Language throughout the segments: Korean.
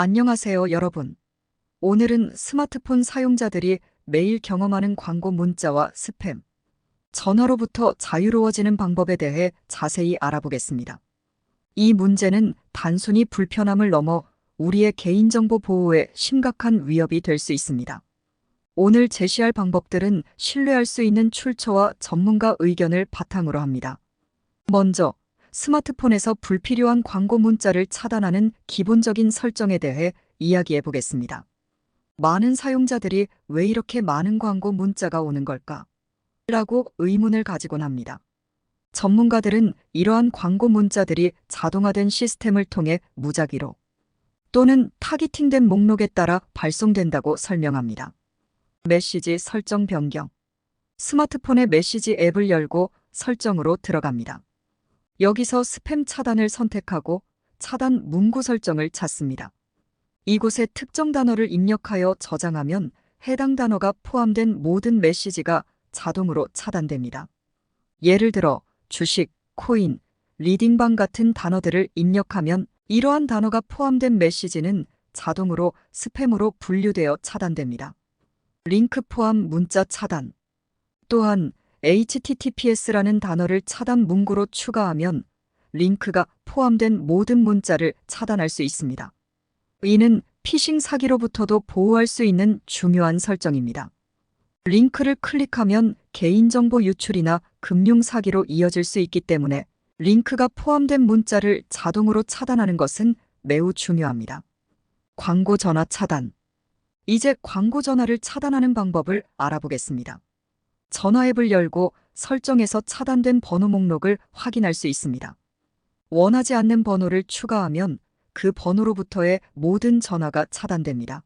안녕하세요, 여러분. 오늘은 스마트폰 사용자들이 매일 경험하는 광고 문자와 스팸, 전화로부터 자유로워지는 방법에 대해 자세히 알아보겠습니다. 이 문제는 단순히 불편함을 넘어 우리의 개인정보 보호에 심각한 위협이 될 수 있습니다. 오늘 제시할 방법들은 신뢰할 수 있는 출처와 전문가 의견을 바탕으로 합니다. 먼저, 스마트폰에서 불필요한 광고 문자를 차단하는 기본적인 설정에 대해 이야기해 보겠습니다. 많은 사용자들이 왜 이렇게 많은 광고 문자가 오는 걸까? 라고 의문을 가지곤 합니다. 전문가들은 이러한 광고 문자들이 자동화된 시스템을 통해 무작위로 또는 타깃팅된 목록에 따라 발송된다고 설명합니다. 메시지 설정 변경. 스마트폰의 메시지 앱을 열고 설정으로 들어갑니다. 여기서 스팸 차단을 선택하고 차단 문구 설정을 찾습니다. 이곳에 특정 단어를 입력하여 저장하면 해당 단어가 포함된 모든 메시지가 자동으로 차단됩니다. 예를 들어 주식, 코인, 리딩방 같은 단어들을 입력하면 이러한 단어가 포함된 메시지는 자동으로 스팸으로 분류되어 차단됩니다. 링크 포함 문자 차단. 또한 HTTPS라는 단어를 차단 문구로 추가하면 링크가 포함된 모든 문자를 차단할 수 있습니다. 이는 피싱 사기로부터도 보호할 수 있는 중요한 설정입니다. 링크를 클릭하면 개인정보 유출이나 금융 사기로 이어질 수 있기 때문에 링크가 포함된 문자를 자동으로 차단하는 것은 매우 중요합니다. 광고 전화 차단. 이제 광고 전화를 차단하는 방법을 알아보겠습니다. 전화 앱을 열고 설정에서 차단된 번호 목록을 확인할 수 있습니다. 원하지 않는 번호를 추가하면 그 번호로부터의 모든 전화가 차단됩니다.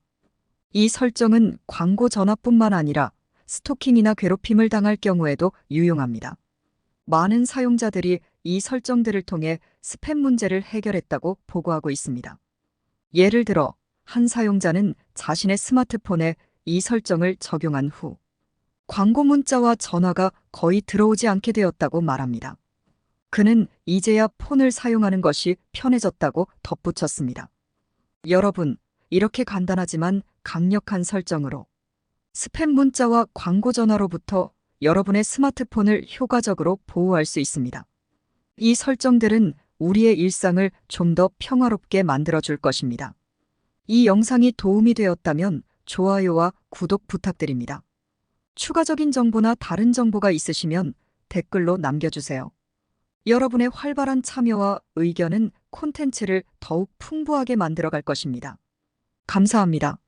이 설정은 광고 전화뿐만 아니라 스토킹이나 괴롭힘을 당할 경우에도 유용합니다. 많은 사용자들이 이 설정들을 통해 스팸 문제를 해결했다고 보고하고 있습니다. 예를 들어, 한 사용자는 자신의 스마트폰에 이 설정을 적용한 후 광고 문자와 전화가 거의 들어오지 않게 되었다고 말합니다. 그는 이제야 폰을 사용하는 것이 편해졌다고 덧붙였습니다. 여러분, 이렇게 간단하지만 강력한 설정으로 스팸 문자와 광고 전화로부터 여러분의 스마트폰을 효과적으로 보호할 수 있습니다. 이 설정들은 우리의 일상을 좀 더 평화롭게 만들어줄 것입니다. 이 영상이 도움이 되었다면 좋아요와 구독 부탁드립니다. 추가적인 정보나 다른 정보가 있으시면 댓글로 남겨주세요. 여러분의 활발한 참여와 의견은 콘텐츠를 더욱 풍부하게 만들어갈 것입니다. 감사합니다.